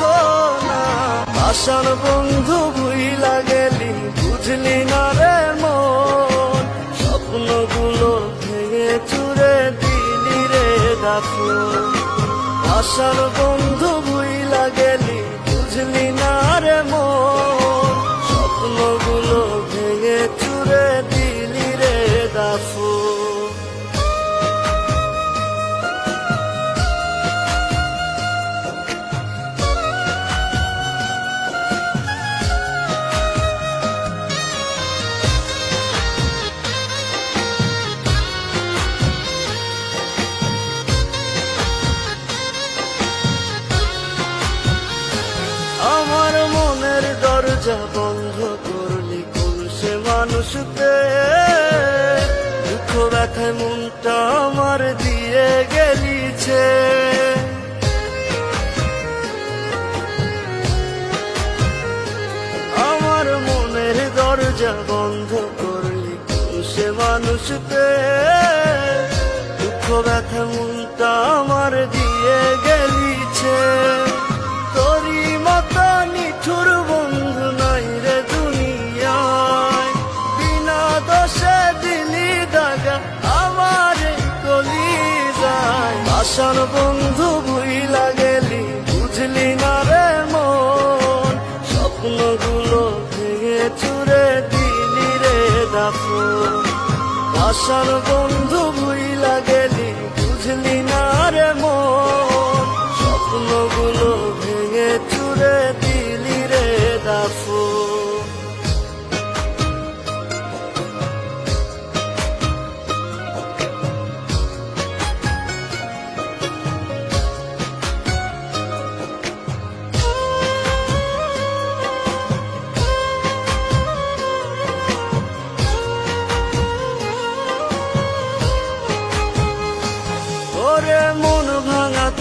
তো না। আসার বন্ধু ভুইলা গেলি, বুঝলি না রে মন। স্বপ্নগুলো ভেঙে চুরে দিলি রে দেখো আসার বন্ধু ভুইলা গেলি, বুঝলি না রে মন। স্বপ্নগুলো মানুষকে দুঃখ ব্যথায় মনটা আমার দিয়ে গেলিছে। আমার মনের দরজা বন্ধ করলি সে মানুষকে দুঃখ ব্যথা মনটা আমার দিয়ে গেলিছে। আসার বন্ধু ভুইলা গেলি, বুঝলি না রে মন। স্বপ্নগুলো ভেঙে চুরে দিলি রে দাফু আসার বন্ধু ভুইলা গেলি, বুঝলি না রে মন। স্বপ্নগুলো ভেঙে চুরে দিলি রে দাফু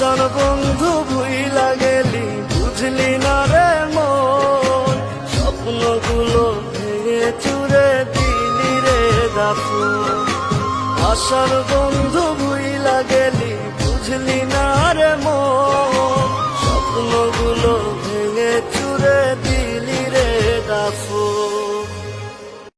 আসার বন্ধু ভুইলা গেলি বুঝলি না রে মন। স্বপ্নগুলো ভেঙে চুরে দিলি রে দাফু আসার বন্ধু ভুইলা গেলি বুঝলি না রে মন।